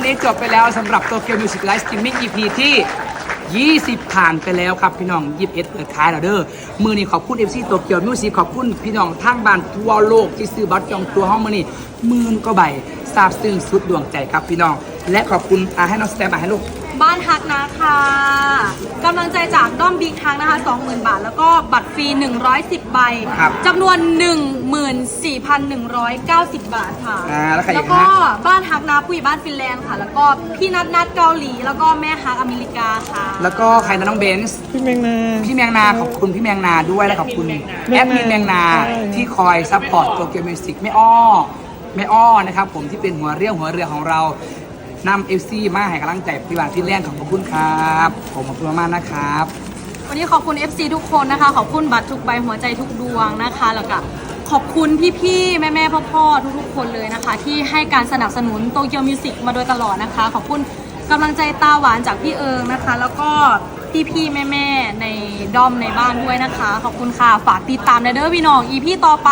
อนนี้จบไปแล้วสำหรับโตเกียวมิวสิกไลฟ์สตรีมมิ่ง EP ที่ 20 ผ่านไปแล้วครับพี่น้อง21เปิดขายแล้วเด้อมือนี้ขอบคุณ FC โตเกียวมิวสิกขอบคุณพี่น้องทั้งบ้านทั่วโลกที่ซื้อบัตรจองตัวห้องมือนี้หมื่นก็ใบซาบซึ้งสุดดวงใจครับพี่น้อง และขอบคุณอาให้น้องสแตมอาให้ลูก บ้านฮักนะคะกำลังใจจากด้อมบิ๊กฮักนะคะ 20,000 บาท แล้วก็บัตรฟรี 110 ใบครับ จำนวน 14,190 บาทค่ะ อ่าแล้วใครอีกแล้วก็ฮะบ้านฮักนะผู้ใหญ่บ้านฟินแลนด์ค่ะ แล้วก็พี่นัทนัทเกาหลี แล้วก็แม่ฮักอเมริกาค่ะ แล้วก็ใครนะน้องเบนซ์ พี่เมงนา พี่แมงนาขอบคุณพี่แมงนาด้วยและขอบคุณแอดมินแมงนาใช่ ที่คอยซัพพอร์ตโตเกียวมิวสิกแม่อ้อแม่อ้อนะครับผมที่เป็นหัวเรี่ยวหัวเรือของเรา นำเอฟซีมาให้กำลังใจพี่บานพี่แล่นขอบคุณครับ ผมขอบคุณมากๆนะครับ วันนี้ขอบคุณ FC ทุกคนนะคะ ขอบคุณบัตรทุกใบหัวใจทุกดวงนะคะ แล้วก็ขอบคุณพี่ๆ แม่ๆ พ่อๆ ทุกๆ คนเลยนะคะ ที่ให้การสนับสนุนโตเกียวมิวสิกมาโดยตลอดนะคะ ขอบคุณกำลังใจตาหวานจากพี่เอิงนะคะ แล้วก็พี่ๆ แม่ๆ ในด้อมในบ้านด้วยนะคะ ขอบคุณค่ะฝากติดตามในเด้อพี่น้องอีพี่ต่อไป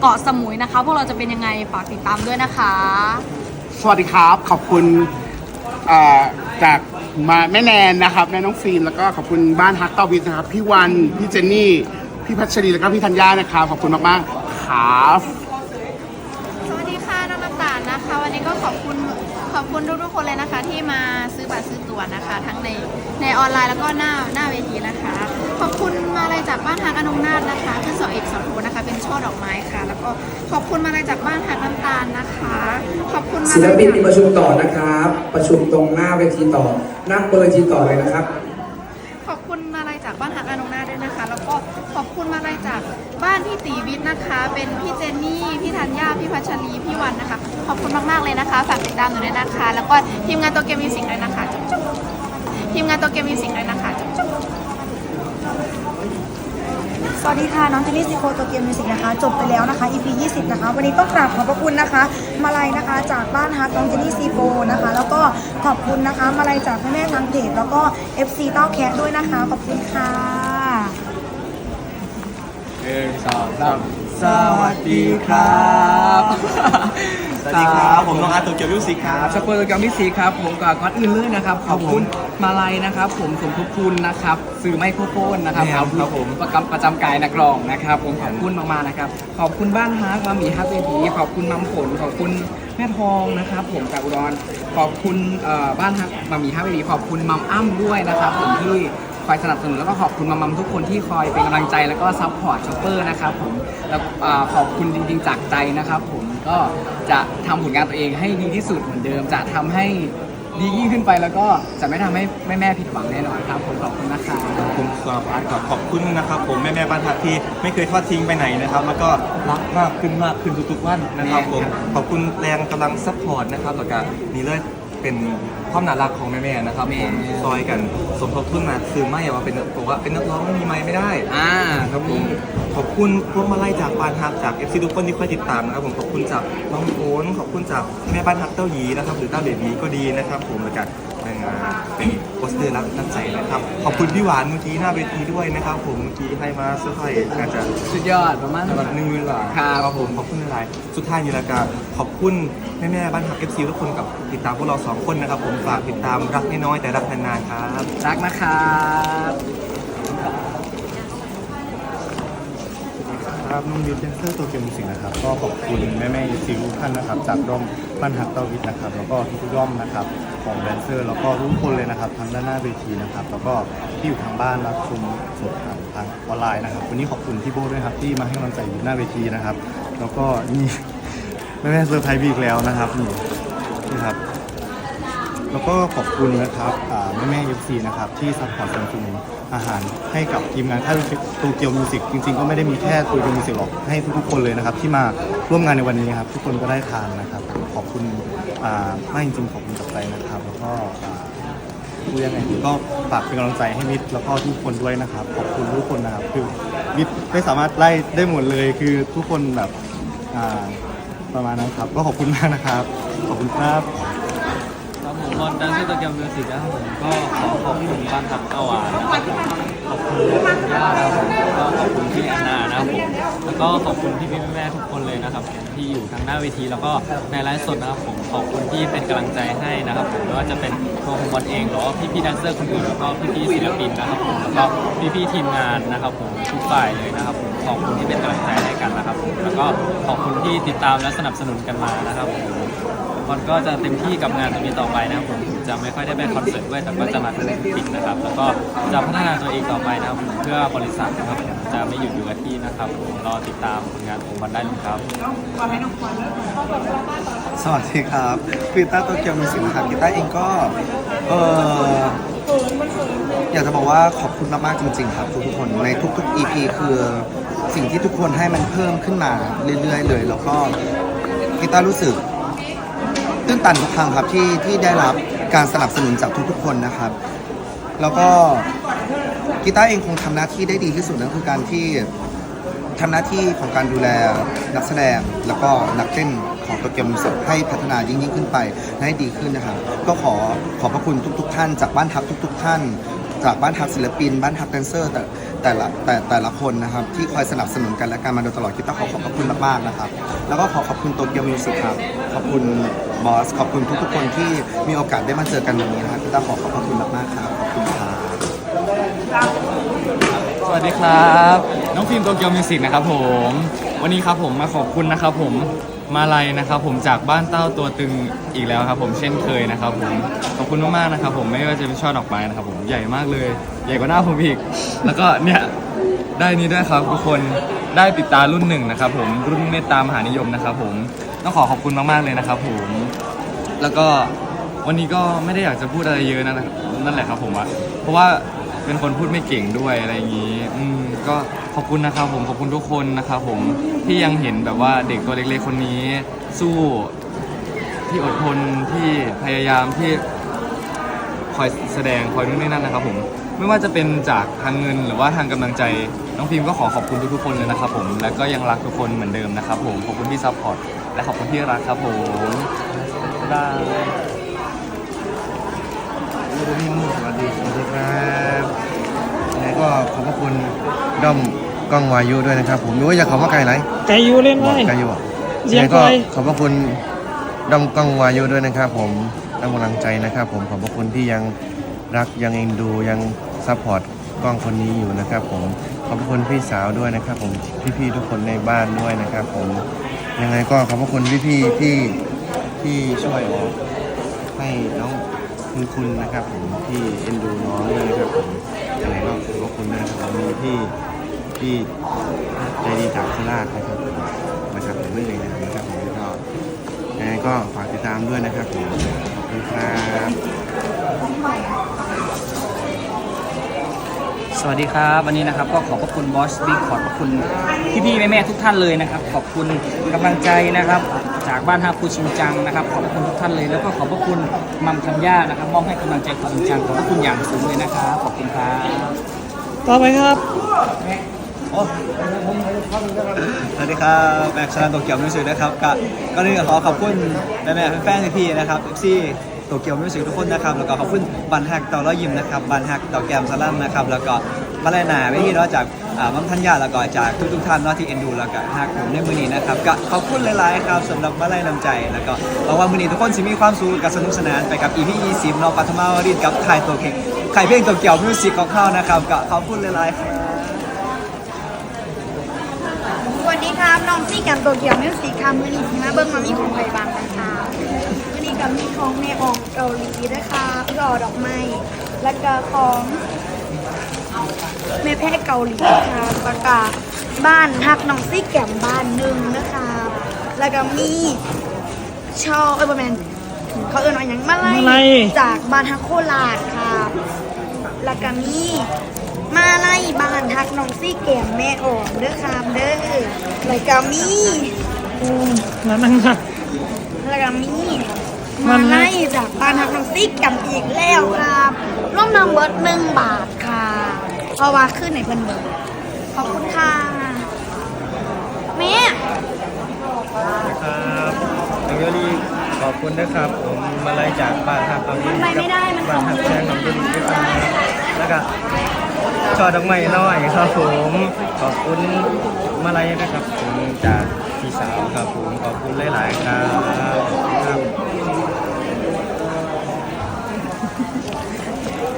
เกาะสมุยนะคะ พวกเราจะเป็นยังไงฝากติดตามด้วยนะคะ สวัสดีครับ ขอบคุณจากมาแม่แนนนะครับแม่น้องฟิล์มแล้วก็ขอบคุณบ้านฮักเต้าวิทนะครับ พี่วัน พี่เจนนี่ พี่พัชรีแล้วก็พี่ธัญญานะครับขอบคุณมากๆครับสวัสดีค่ะน้องน้ำตาลนะคะ วันนี้ก็ขอบคุณขอบคุณทุกๆคนเลยนะคะ ที่มาซื้อบัตรซื้อตั๋วนะคะ ทั้งในในออนไลน์แล้วก็หน้าหน้าเวทีนะคะ ขอบคุณมาลัยจากบ้านฮักอนงนาถนะคะขึ้นสอเอกสองโทนะคะ เป็นช่อดอกไม้ค่ะ แล้วก็ขอบคุณมาลัยจากบ้านฮักน้ำตาลนะคะ ขอบคุณมาศิลลัยปินจากมีประชุมต่อนะครับ ประชุมตรงหน้าเวทีต่อนั่งบนเวทีต่อเลยนะครับ ขอบคุณมาลัยจากบ้านฮักอนงนาถด้วยนะคะ แล้วก็ขอบคุณมาลัยจากบ้านพี่ตีวิทย์นะคะ เป็นพี่เจนนี่พี่ธัญญาพี่พัชรีพี่วันนะคะ ขอบคุณมากๆเลยนะคะฝากติดตามหนูด้วยนะคะ แล้วก็ทีมงานตัวเกมมิวสิกด้วยนะคะจุ๊บจุ๊บทีมงานตัวเกมมิวสิกด้วยนะคะจุ๊บจุ๊บ สวัสดีค่ะ น้องเจนนี่ซิโคโตเกียวมิวสิกนะคะ จบไปแล้วนะคะ EP 20 นะคะ วันนี้ต้องกราบขอบพระคุณนะคะ มาลัยนะคะ จากบ้านฮักน้องเจนนี่ซีโฟนะคะ แล้วก็ขอบคุณนะคะ มาลัยจากแม่แม่ทางเพจแล้วก็ FC เต้าแคะด้วยนะคะ ขอบคุณค่ะหนึ่งสองสามสวัสดีครับ สวัสดีครับผมน้องอาร์ตโตเกียวมิวสิกครับสปอร์ตกรรมมิสีครับผมก่อนก่อนอื่นเลยนะครับขอบคุณมาลัยนะครับ ผมสมทบทุนนะครับสื่อไมโครโฟนนะครับครับครับผมประจำประจำกายนักร้องนะครับ ผมขอบคุณมากๆนะครับ ขอบคุณบ้านฮักมามีฮักเวทีขอบคุณมัมผลขอบคุณแม่ทองนะครับ ผมจากอุดรขอบคุณเอ่อบ้านฮักมามีฮักเวทีขอบคุณมัมอ้ำด้วยนะครับ ผมที่คอยสนับสนุนแล้วก็ขอบคุณมัมมัมทุกคนที่คอยเป็นกำลังใจแล้วก็ซัพพอร์ตช็อปเปอร์นะครับผมแล้วเอ่อขอบคุณจริงๆจากใจนะครับผม ก็จะทำผลงานตัวเองให้ดีที่สุดเหมือนเดิม จะทำให้ดียิ่งขึ้นไปแล้วก็จะไม่ทำให้แม่ๆผิดหวังแน่นอนครับผมขอบคุณนะครับผมสำหรับอาร์ตขอขอบคุณนะครับผมแม่แม่ๆบ้านทักที่ไม่เคยทอดทิ้งไปไหนนะครับ แล้วก็รักมากขึ้นมากขึ้นทุกๆวันนะครับผมขอบคุณแรงกำลังซัพพอร์ตนะครับแล้วก็นี่เลยเป็น ความน่ารักของแม่แม่ๆนะครับผมซอยกันสมทบทุนมาซื้อไม่ว่าเป็นบอกว่าเป็นนักร้องไม่มีไม้ไม่ได้อ่าครับผมขอบคุณพวกมาไล่จากบ้านฮักจาก FC ทุกคนที่คอยติดตามนะครับผมขอบคุณจากน้องโอนขอบคุณจากแม่บ้านฮักเต้าหยีนะครับหรือเต้าเบบีก็ดีนะครับผมแล้วกัน เป็นโปสเตอร์รับน้ำใจนะครับ ขอบคุณพี่หวานเมื่อกี้หน้าเวทีด้วยนะครับ ผมเมื่อกี้ให้มาเซอร์ไพรส์อาจจะสุดยอดประมาณระดับหนึ่งหมื่นบาทครับผมขอบคุณหลายๆสุดท้ายนี้ละกันขอบคุณแม่แม่ๆบ้านฮัก FC ทุกคนกับติดตามพวกเราสองคนนะครับ ผมฝากติดตามรักน้อยๆแต่รักนานๆครับ รักนะครับครับน้องวิทย์แดนเซอร์ตัวเกมมิวสิกนะครับ ก็ขอบคุณแม่แม่ๆซีทุกท่านนะครับ จากร่ม บ้านฮักเตาวิทนะครับ แล้วก็ทุกๆย่อมนะครับของแดนเซอร์แล้วก็ทุกคนเลยนะครับทั้งด้านหน้าเวทีนะครับ แล้วก็ที่อยู่ทางบ้านรับชมสดผ่านทางออนไลน์นะครับ วันนี้ขอบคุณพี่โบ้ด้วยครับที่มาให้กำลังใจอยู่หน้าเวทีนะครับ แล้วก็นี่แม่แม่เซอร์ไพรส์อีกแล้วนะครับนี่นี่ครับ แล้วก็ขอบคุณนะครับแม่แม่ยูซีนะครับที่ซัพพอร์ตสนับสนุนอาหารให้กับทีมงานค่ายโตเกียวมิวสิกจริงๆ ก็ไม่ได้มีแค่โตเกียวมิวสิกหรอกให้ทุกๆคนเลยนะครับที่มาร่วมงานในวันนี้ครับทุกคนก็ได้ทานนะครับขอบคุณมากจริงๆขอบคุณจากใจนะครับ แล้วก็พูดยังไงก็ฝากเป็นกำลังใจให้มิตรแล้วก็ทุกคนด้วยนะครับ ขอบคุณทุกคนนะครับคือมิตรไม่สามารถไล่ได้หมดเลยคือทุกคนแบบประมาณนั้นครับ ก็ขอบคุณมากนะครับ ขอบคุณครับ มอลดันซี่โตเกียวมิวสิกนะครับผมก็ขอขอบคุณบ้านทับเอาหวานนะครับขอบคุณย่านะครับผมแล้วก็ขอบคุณพี่แอนนานะครับผมแล้วก็ขอบคุณพี่พี่แม่ๆทุกคนเลยนะครับผมที่อยู่ทั้งหน้าเวทีแล้วก็ในไลฟ์สดนะครับผมขอบคุณที่เป็นกำลังใจให้นะครับผมไม่ว่าจะเป็นตัวของบอลเองหรือว่าพี่พี่ๆแดนเซอร์คนอื่นแล้วก็พี่พี่ๆศิลปินนะครับผมแล้วก็พี่พี่ๆทีมงานนะครับผมทุกฝ่ายเลยนะครับผมขอบคุณที่เป็นกำลังใจให้กันนะครับผมแล้วก็ขอบคุณที่ติดตามและสนับสนุนกันมานะครับผม บอลก็จะเต็มที่กับงานตรงนี้ต่อไปนะครับผมจะไม่ค่อยได้ไปคอนเสิร์ตด้วยแต่ก็จะมาเป็นปิดนะครับ แล้วก็จะพัฒนาตัวเองต่อไปนะครับผมเพื่อบริษัทนะครับผมจะไม่หยุดอยู่กับที่นะครับผมรอติดตามผลงานของบอลได้เลยครับ สวัสดีครับกีตาร์โตเกียวมิวสิกนะครับกีตาร์เองก็เอออยากจะบอกว่าขอบคุณมากๆจริง ๆ ครับทุกๆคนในทุก ๆ EP คือสิ่งที่ทุกคนให้มันเพิ่มขึ้นมาเรื่อยๆ เลย แล้วก็กีตาร์รู้สึก ตื้นตันทุกครั้งครับที่ที่ได้รับการสนับสนุนจากทุกๆคนนะครับ แล้วก็กีตาร์เองคงทำหน้าที่ได้ดีที่สุดนั่นคือการที่ทำหน้าที่ของการดูแลนักแสดง แล้วก็นักเต้นของโตเกมสิกให้พัฒนายิ่งยิ่งขึ้นไปให้ดีขึ้นนะครับ ก็ขอขอบพระคุณทุก ๆ ท่าน จากบ้านทัพทุก ๆ ท่าน จากบ้านทัพศิลปิน บ้านทัพแดนเซอร์แต่ แต่ละแต่แต่ละคนนะครับที่คอยสนับสนุนกันและกันมาโดยตลอดคิดต้องขอขอบพระคุณมากๆนะครับ แล้วก็ขอขอบคุณโตเกียวมิวสิกครับขอบคุณบอสขอบคุณทุกๆคนที่มีโอกาสได้มาเจอกันวันนี้นะครับคิดต้องขอขอบพระคุณมากๆครับขอบคุณครับสวัสดีครับ น้องฟิล์มโตเกียวมิวสิกนะครับผม วันนี้ครับผมมาขอบคุณนะครับผม มาลัยนะครับผมจากบ้านเต้าตัวตึงอีกแล้วครับ ผมเช่นเคยนะครับผมขอบคุณมากๆนะครับ ผมไม่ว่าจะเป็นช่อดอกไม้นะครับ ผมใหญ่มากเลย ใหญ่กว่าหน้าผมอีก แล้วก็เนี่ยได้นี้ด้วยครับทุกคนได้ปิดตารุ่นหนึ่งนะครับ ผมรุ่นเมตตามหานิยมนะครับ ผมต้องขอขอบคุณมากๆเลยนะครับ ผมแล้วก็วันนี้ก็ไม่ได้อยากจะพูดอะไรเยอะนะนั่นแหละครับ ผมอะเพราะว่าเป็นคนพูดไม่เก่งด้วยอะไรอย่างนี้ อืม ก็ขอบคุณนะครับผมขอบคุณทุกคนนะครับผมที่ยังเห็นแบบว่าเด็กตัวเล็กๆคนนี้ สู้ที่อดทนที่พยายามที่คอยแสดงคอยนู่นนี่นั่นนะครับผมไม่ว่าจะเป็นจากทางเงินหรือว่าทางกำลังใจ น้องพิมก็ขอขอบคุณทุกๆคนเลยนะครับผมและก็ยังรักทุกคนเหมือนเดิมนะครับผมขอบคุณที่ซัพพอร์ตและขอบคุณที่รักครับผมบ๊ายบายสวัสดีสวัสดีครับ ยังไงก็ขอบพระคุณด้อมกล้องวายุด้วยนะครับ ผมไม่ว่าจะเขามาไกลไหนไก่ยูเล่นบไว้อกไกลอยู่บอกเสียงยังไงก็ไกลขอบพระคุณด้อมกล้องวายุด้วยนะครับ ผมตั้งกำลังใจนะครับ ผมขอบพระคุณที่ยังรักยังเอ็นดูยังซัพพอร์ตกล้องคนนี้อยู่นะครับ ผมขอบพระคุณพี่สาวด้วยนะครับ ผมพี่ๆทุกคนในบ้านด้วยนะครับ ผมยังไงก็ขอบพระคุณพี่ๆที่ที่ช่วยออกให้น้อง คุณคุณนะครับผมที่เอ็นดูน้องด้วยนะครับผมยังไงก็ขอบคุณนะครับผมมีพี่ที่ใจดีจากโคราชนะครับผมนะครับผมไม่เลยนะครับผมก็ยังไงก็ฝากติดตามด้วยนะครับผมขอบคุณครับสวัสดีครับวันนี้นะครับก็ขอบพระคุณบอสบิ๊กขอบพระคุณพี่ๆแม่ๆทุกท่านเลยนะครับ ขอบคุณกำลังใจนะครับ จากบ้านฮาคูชินจังนะครับขอบพระคุณทุกท่านเลยแล้วก็ขอบพระคุณมัมคัญญานะครับมอบให้กำลังใจคูชินจังขอบพระคุณอย่างสูงเลยนะครับขอบคุณครับต่อไปครับสวัสดีครับแม็กซ์ชลันโตเกียวมิวสิกนะครับก็ก็นี่ขอขอบคุณแม่แม่ๆแฟนๆพี่ๆนะครับ FC โตเกียวมิวสิกทุกคนนะครับแล้วก็ขอบคุณบันฮักเต่าล้อยิมนะครับบันฮักเต่าแกมสลัมนะครับแล้วก็มาลายนาวิธีเนาะจากอ่า มัมทัญญาแล้วก็จากทุกๆท่านเนาะที่เอ็นดูแล้วก็ฮักผมในมือนี้นะครับก็ขอบคุณหลายๆครับสำหรับมาไลายน้ำใจแล้วก็หวังว่ามือนี้ทุกคนจะมีความสุขกับสนุกสนานไปกับ EP 20เนาะปัทมาวรินกับไทยโตเกไข่เพลงโตเกี่ยวมิวสิกของเขานะครับก็ขอบคุณหลายๆครับสวัสดีครับน้องซี่กมโตเกียวมิวสิกค่ะมือนี้มาเบิ้งมามีของไผ่บางนะคะมือนี้กับมีของแม่ออกเกาหลีนะคะพี่ออดอกไม้แล้วก็ของ แม่แพร่เกาหลีค่ะประกาศบ้านฮักน้องซี่แกมบ้านหนึ่งนะคะ แล้วก็มีช่อเอ้ยประมาณเขาเอิ้นว่าอย่างมาไลมาลัย จากบ้านฮักโคราชค่ะ แล้วก็มีมาไล่บ้านทักน้องซี่แก้มแม่อ่อนเด้อครับเด้อแล้วก็มี อืมแล้วนั่งค่ะ แล้วก็มี มัมานนะไล่จากบ้านทักน้องซี่แก้มอีกแล้วครับร่วมนำเบิร์ดหนึ่งบาทค่ะเพราะว่าขึ้นในเพิ่นเบิร์ดขอบคุณค่ะแม่ครับแล้วก็รีขอบคุณนะครับ ผมมาลัยจากบ้านครับตอนนี้กับบ้านครับแจ้งของคุณพี่อันแล้วก็ช่อดอกไม้น้อยครับผมขอบคุณมาลัยนะครับผมจากพี่สาวครับผมขอบคุณหลาย ๆ ครับครับ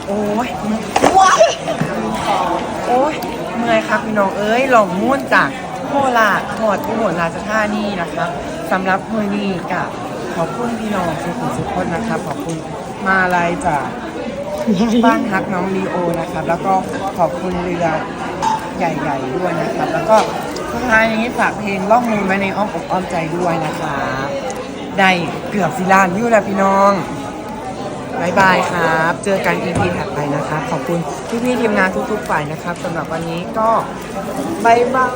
โอ้ ยว้ายโอ้ยเมื่อยครับพี่น้องเอ้ยหลงม่วนจากโคราชหอดอุบลราชธานีนะครับสำหรับมือนี้กับขอบคุณพี่น้องทุกคนทุกคนนะครับ ขอบคุณมาลายจากบ้านฮักน้องลีโอนะครับ แล้วก็ขอบคุณเรือใหญ่ๆด้วยนะครับ แล้วก็สุดท้ายนี้ฝากเพลงล่องมือไว้ในอ้อมอกอ้อมใจด้วยนะครับได้เกือบสิลานวิวแล้วพี่น้อง บายบายครับ เจอกัน EP ถัดไปนะครับ ขอบคุณพี่ๆทีมงานทุกๆฝ่ายนะครับสำหรับวันนี้ก็บายบาย